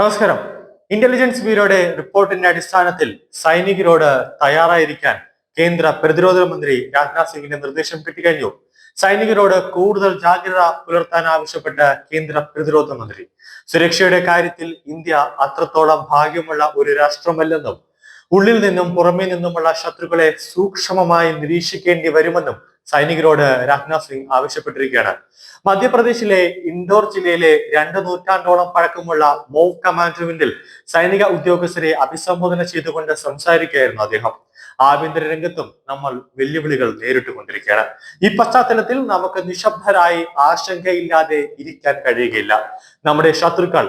നമസ്കാരം. ഇന്റലിജൻസ് ബ്യൂറോയുടെ റിപ്പോർട്ടിന്റെ അടിസ്ഥാനത്തിൽ സൈനികരോട് തയ്യാറായിരിക്കാൻ കേന്ദ്ര പ്രതിരോധ മന്ത്രി രാജ്നാഥ് സിംഗിന്റെ നിർദ്ദേശം കിട്ടിക്കഴിഞ്ഞു. സൈനികരോട് കൂടുതൽ ജാഗ്രത പുലർത്താൻ ആവശ്യപ്പെട്ട കേന്ദ്ര പ്രതിരോധ മന്ത്രി. സുരക്ഷയുടെ കാര്യത്തിൽ ഇന്ത്യ അത്രത്തോളം ഭാഗ്യമുള്ള ഒരു രാഷ്ട്രമല്ലെന്നും ഉള്ളിൽ നിന്നും പുറമേ നിന്നുമുള്ള ശത്രുക്കളെ സൂക്ഷ്മമായി നിരീക്ഷിക്കേണ്ടി വരുമെന്നും സൈനികരോട് രാജ്നാഥ് സിംഗ് ആവശ്യപ്പെട്ടിരിക്കുകയാണ്. മധ്യപ്രദേശിലെ ഇൻഡോർ ജില്ലയിലെ രണ്ട് നൂറ്റാണ്ടോളം പഴക്കമുള്ള മോവ് കമാൻഡുമെന്റിൽ സൈനിക ഉദ്യോഗസ്ഥരെ അഭിസംബോധന ചെയ്തുകൊണ്ട് സംസാരിക്കുകയായിരുന്നു അദ്ദേഹം. ആഭ്യന്തര രംഗത്തും നമ്മൾ വെല്ലുവിളികൾ നേരിട്ടുകൊണ്ടിരിക്കുകയാണ്. ഈ പശ്ചാത്തലത്തിൽ നമുക്ക് നിശബ്ദരായി ആശങ്കയില്ലാതെ ഇരിക്കാൻ കഴിയുകയില്ല. നമ്മുടെ ശത്രുക്കൾ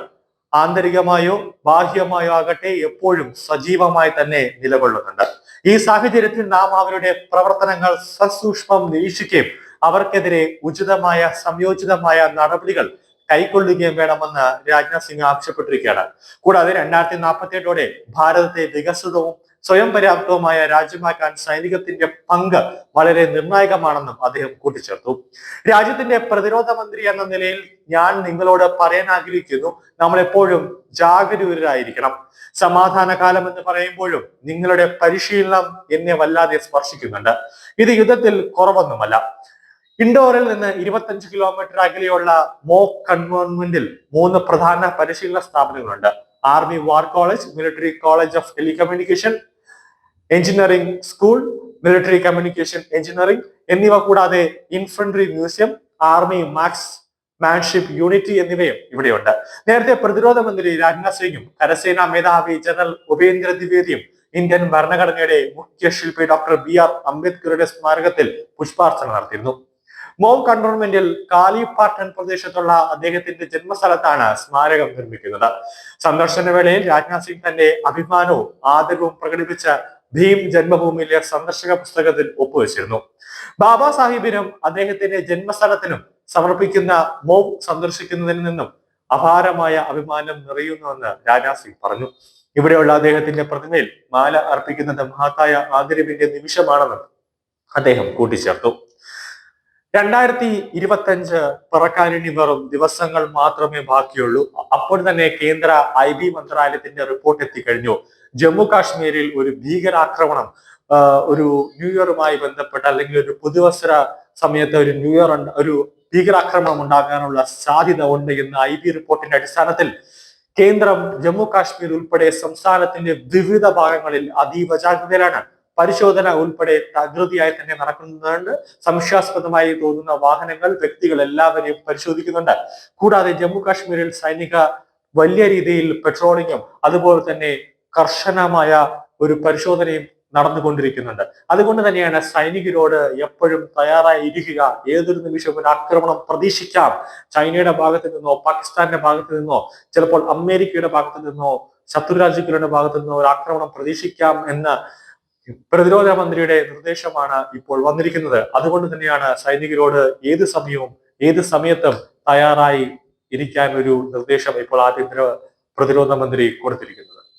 ആന്തരികമായോ ബാഹ്യമായോ ആകട്ടെ എപ്പോഴും സജീവമായി തന്നെ നിലകൊള്ളുന്നുണ്ട്. ഈ സാഹചര്യത്തിൽ നാം അവരുടെ പ്രവർത്തനങ്ങൾ സസൂക്ഷ്മം നിരീക്ഷിക്കുകയും അവർക്കെതിരെ ഉചിതമായ സംയോജിതമായ നടപടികൾ കൈക്കൊള്ളുകയും വേണമെന്ന് രാജ്നാഥ് സിംഗ് ആവശ്യപ്പെട്ടിരിക്കുകയാണ്. കൂടാതെ രണ്ടായിരത്തി നാൽപ്പത്തി എട്ടോടെ ഭാരതത്തെ വികസിതവും സ്വയം പര്യാപ്തവുമായ രാജ്യമാക്കാൻ സൈനികത്തിന്റെ പങ്ക് വളരെ നിർണായകമാണെന്നും അദ്ദേഹം കൂട്ടിച്ചേർത്തു. രാജ്യത്തിന്റെ പ്രതിരോധ മന്ത്രി എന്ന നിലയിൽ ഞാൻ നിങ്ങളോട് പറയാൻ ആഗ്രഹിക്കുന്നു നമ്മൾ എപ്പോഴും ജാഗരൂകരായിരിക്കണം സമാധാന കാലം എന്ന് പറയുമ്പോഴും നിങ്ങളുടെ പരിശീലനം എന്നെ വല്ലാതെ സ്പർശിക്കുന്നുണ്ട്. ഇത് യുദ്ധത്തിൽ കുറവൊന്നുമല്ല. ഇൻഡോറിൽ നിന്ന് ഇരുപത്തഞ്ച് കിലോമീറ്റർ അകലെയുള്ള മോക് കൺവോൺമെന്റിൽ മൂന്ന് പ്രധാന പരിശീലന സ്ഥാപനങ്ങളുണ്ട്. Army war college military college of telecommunication engineering school military communication engineering എന്നിവ കൂടാതെ infantry museum army marksmanship unit എന്നിവയും ഇവിടെയുണ്ട്. നേരത്തെ പ്രതിരോധ മന്ത്രി രാജ്നാഥ് സിംഗും കരസേനാ മേധാവി ജനറൽ ഉപേന്ദ്ര ദ്വിവേദിയും ഇന്ത്യൻ ഭരണഘടനയുടെ മുഖ്യ ശില്പി ഡോക്ടർ ബി ആർ അംബേദ്കറുടെ സ്മാരകത്തിൽ പുഷ്പാർച്ചന നടത്തിയിരുന്നു. മോവ് കണ്ടോൺമെന്റിൽ കാലിപ്പാട്ടൻ പ്രദേശത്തുള്ള അദ്ദേഹത്തിന്റെ ജന്മസ്ഥലത്താണ് സ്മാരകം നിർമ്മിക്കുന്നത്. സന്ദർശന വേളയിൽ രാജ്നാഥ് സിംഗ് തന്റെ അഭിമാനവും ആദരവും പ്രകടിപ്പിച്ച ഭീം ജന്മഭൂമിയിലെ സന്ദർശക പുസ്തകത്തിൽ ഒപ്പുവെച്ചിരുന്നു. ബാബാ സാഹിബിനും അദ്ദേഹത്തിന്റെ ജന്മസ്ഥലത്തിനും സമർപ്പിക്കുന്ന മോവ് സന്ദർശിക്കുന്നതിൽ നിന്നും അപാരമായ അഭിമാനം നിറയുന്നുവെന്ന് രാജാ സിംഗ് പറഞ്ഞു. ഇവിടെയുള്ള അദ്ദേഹത്തിന്റെ പ്രതിമയിൽ മാല അർപ്പിക്കുന്നത് മഹത്തായ ആദരവിന്റെ നിമിഷമാണെന്ന് അദ്ദേഹം കൂട്ടിച്ചേർത്തു. രണ്ടായിരത്തി ഇരുപത്തഞ്ച് പിറക്കാനിനി വെറും ദിവസങ്ങൾ മാത്രമേ ബാക്കിയുള്ളൂ. അപ്പോൾ തന്നെ കേന്ദ്ര ഐ ബി മന്ത്രാലയത്തിന്റെ റിപ്പോർട്ട് എത്തിക്കഴിഞ്ഞു. ജമ്മു കാശ്മീരിൽ ഒരു ഭീകരാക്രമണം ഒരു ന്യൂ ഇയറുമായി ബന്ധപ്പെട്ട അല്ലെങ്കിൽ ഒരു പുതുവത്സര സമയത്ത് ഒരു ന്യൂ ഇയർ ഒരു ഭീകരാക്രമണം ഉണ്ടാകാനുള്ള സാധ്യത ഉണ്ട് എന്ന ഐ ബി റിപ്പോർട്ടിന്റെ അടിസ്ഥാനത്തിൽ കേന്ദ്രം ജമ്മു കാശ്മീർ ഉൾപ്പെടെ സംസ്ഥാനത്തിന്റെ വിവിധ ഭാഗങ്ങളിൽ അതീവ ജാഗ്രതയിലാണ്. പരിശോധന ഉൾപ്പെടെ തകൃതിയായി തന്നെ നടക്കുന്നുണ്ട്. സംശയാസ്പദമായി തോന്നുന്ന വാഹനങ്ങൾ വ്യക്തികൾ എല്ലാവരെയും പരിശോധിക്കുന്നുണ്ട്. കൂടാതെ ജമ്മു കാശ്മീരിൽ സൈനിക വലിയ രീതിയിൽ പെട്രോളിങ്ങും അതുപോലെ തന്നെ കർശനമായ ഒരു പരിശോധനയും നടന്നുകൊണ്ടിരിക്കുന്നുണ്ട്. അതുകൊണ്ട് തന്നെയാണ് സൈനികരോട് എപ്പോഴും തയ്യാറായി ഇരിക്കുക ഏതൊരു നിമിഷവും ഒരു ആക്രമണം പ്രതീക്ഷിക്കാം. ചൈനയുടെ ഭാഗത്ത് നിന്നോ പാകിസ്ഥാന്റെ ഭാഗത്ത് നിന്നോ ചിലപ്പോൾ അമേരിക്കയുടെ ഭാഗത്ത് നിന്നോ ശത്രു രാജ്യങ്ങളുടെ ഭാഗത്ത് നിന്നോ ഒരു ആക്രമണം പ്രതീക്ഷിക്കാം എന്ന് പ്രതിരോധ മന്ത്രിയുടെ നിർദ്ദേശമാണ് ഇപ്പോൾ വന്നിരിക്കുന്നത്. അതുകൊണ്ട് തന്നെയാണ് സൈനികരോട് ഏത് സമയവും ഏത് സമയത്തും തയ്യാറായി ഇരിക്കാൻ ഒരു നിർദ്ദേശം ഇപ്പോൾ ആഭ്യന്തര പ്രതിരോധ മന്ത്രി കൊടുത്തിരിക്കുന്നത്.